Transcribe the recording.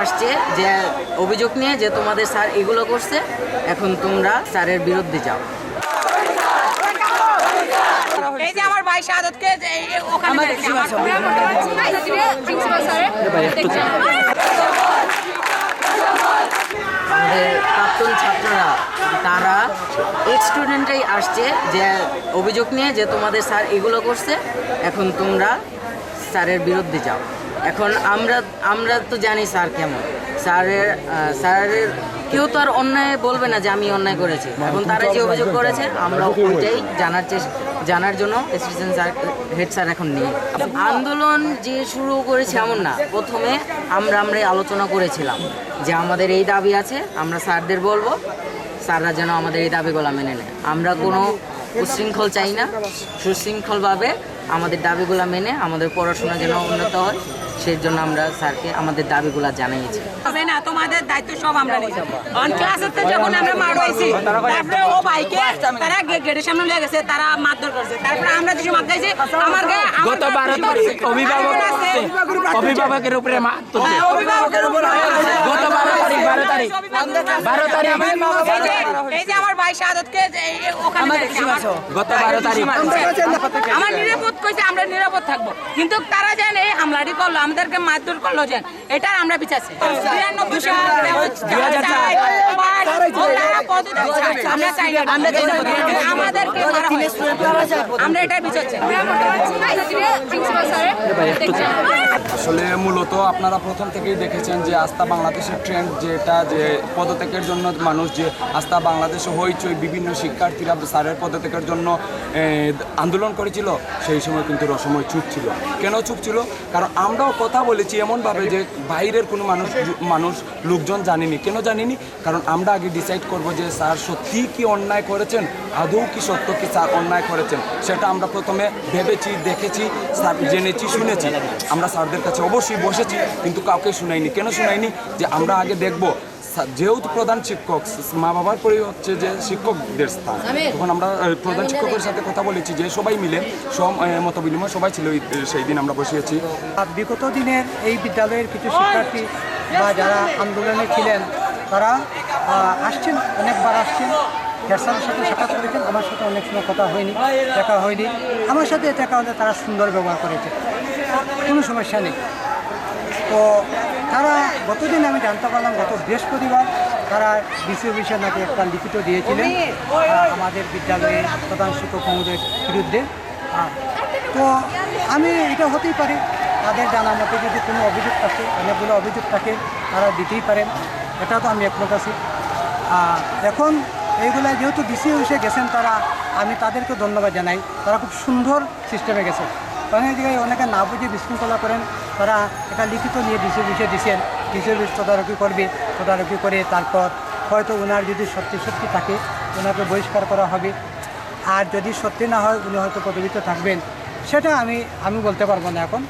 আসছে যে অভিযোগ নিয়ে যে তোমাদের স্যার এগুলো করছে এখন তোমরা স্যারের বিরুদ্ধে যাও। এই যে আমার ভাই শাহাদতকে ওখানে আমাদের প্রাক্তন ছাত্ররা তারা এক স্টুডেন্টরাই আসছে যে অভিযোগ নিয়ে যে তোমাদের স্যার এগুলো করছে এখন তোমরা স্যারের বিরুদ্ধে যাও। এখন আমরা আমরা তো জানি স্যার কেমন। স্যারের স্যারের কেউ তো আর অন্যায় বলবে না যে আমি অন্যায় করেছি। এখন তারা যে অভিযোগ করেছে আমরা ওইটাই জানার চেষ্টা জানার জন্য অ্যাসিস্ট্যান্ট স্যার হেড স্যার এখন নিয়ে আন্দোলন যে শুরু করেছে এমন না। প্রথমে আমরা আমরাই আলোচনা করেছিলাম যে আমাদের এই দাবি আছে আমরা স্যারদের বলব স্যাররা যেন আমাদের এই দাবিগুলো মেনে নেয়। আমরা কোনো উচ্ছৃঙ্খল চাই না। সুশৃঙ্খলভাবে আমাদের দাবিগুলো মেনে আমাদের পড়াশোনা যেন উন্নত হয় সেই জন্য আমরা স্যারকে আমাদের দাবিগুলো জানিয়েছি। হবে না তোমাদের দায়িত্ব সব আমরা নিই অন ক্লাসেতে যখন আমরা মার হইছি তারপরে ও ভাইকে তারা গেটের সামনে গেছে তারা মারধর করছে। তারপরে আমরা কিছু মার খাইছি আমার গায়ে গত গায়ে বারো কিছু তারিখ অভিভাবক অভিভাবকের উপরে মা হ্যাঁ, অভিভাবকের উপর তারিখ। বারো তারিখ। এই যে- আমার ভাই শাহাদতকে যে এই- এই ওখানে গত বারো তারিখ। আমার নিরাপদ কইছে আমরা নিরাপদ থাকব। কিন্তু তারা যেন এই হামলাটি করল আমাদেরকে মারধর করল যেন এটার আমরা বিচারছি। বিরানব্বই সাল দুই হাজার চার। আমরা চাই। না। আমাদেরকে আমরা এটা স্যারের আসলে মূলত আপনারা প্রথম থেকেই দেখেছেন যে আস্থা বাংলাদেশের ট্রেন্ড যেটা, যে পদত্যাগের জন্য মানুষ, যে আস্থা বাংলাদেশে হইচই বিভিন্ন শিক্ষার্থীরা স্যারের পদত্যাগের জন্য আন্দোলন করেছিল, সেই সময় কিন্তু রসময় চুপ ছিল। কেন চুপ ছিল? কারণ আমরাও কথা বলেছি এমনভাবে যে বাইরের কোনো মানুষ মানুষ, লোকজন জানেনি। কেন জানিনি? কারণ আমরা আগে ডিসাইড করব যে স্যার সত্যি কি অন্যায় করেছেন? আদৌ কি সত্য কি স্যার অন্যায় করেছেন? সেটা আমরা প্রথমে ভেবেছি, দেখেছি, স্যার জেনেছি, শুনেছি। আমরা স্যারদের কাছে অবশ্যই বসেছি কিন্তু কাউকে শুনাইনি। কেন শুনাইনি? যে আমরা আগে দেখব যেহেতু প্রধান শিক্ষক মা বাবার পরে হচ্ছে যে শিক্ষকদের স্থান তখন আমরা প্রধান শিক্ষকের সাথে কথা বলেছি যে সবাই মিলে সব মত বিনিময় সবাই ছিল সেই দিন আমরা বসিয়েছি। আর বিগত দিনের এই বিদ্যালয়ের কিছু শিক্ষার্থী বা যারা আন্দোলনে ছিলেন তারা আসছেন অনেকবার আসছেন। হেডস্যারের সাথে সাক্ষাৎ করেছেন। আমার সাথে অনেক সময় কথা হয়নি, দেখা হয়নি। আমার সাথে দেখা হলে তারা সুন্দর ব্যবহার করেছে। কোনো সমস্যা নেই। তো তারা গতদিন আমি জানতে পারলাম, গত বৃহস্পতিবার তারা ডিসি অফিসে নাকি একটা লিখিত দিয়েছিলেন আমাদের বিদ্যালয়ে প্রধান শিক্ষক মহোদয়ের বিরুদ্ধে। তো আমি এটা হতেই পারে, তাদের জানা মতে যদি কোনো অভিযোগ থাকে, অনেকগুলো অভিযোগ থাকে, তারা দিতেই পারেন। এটা তো আমি একমত আছি। এখন এইগুলা যেহেতু ডিসি অফিসে গেছেন তারা, আমি তাদেরকে ধন্যবাদ জানাই। তারা খুব সুন্দর সিস্টেমে গেছে। অনেক জায়গায় অনেকে না বুঝে বিশৃঙ্খলা করেন, তারা একটা লিখিত নিয়ে ডিসি অফিসে দিচ্ছেন ডিসি অফিস তদারকি করবে, তদারকি করে তারপর হয়তো ওনার যদি সত্যি সত্যি থাকে ওনাকে বহিষ্কার করা হবে। আর যদি সত্যি না হয়, উনি হয়তো পদবিতে থাকবেন। সেটা আমি আমি বলতে পারব না এখন।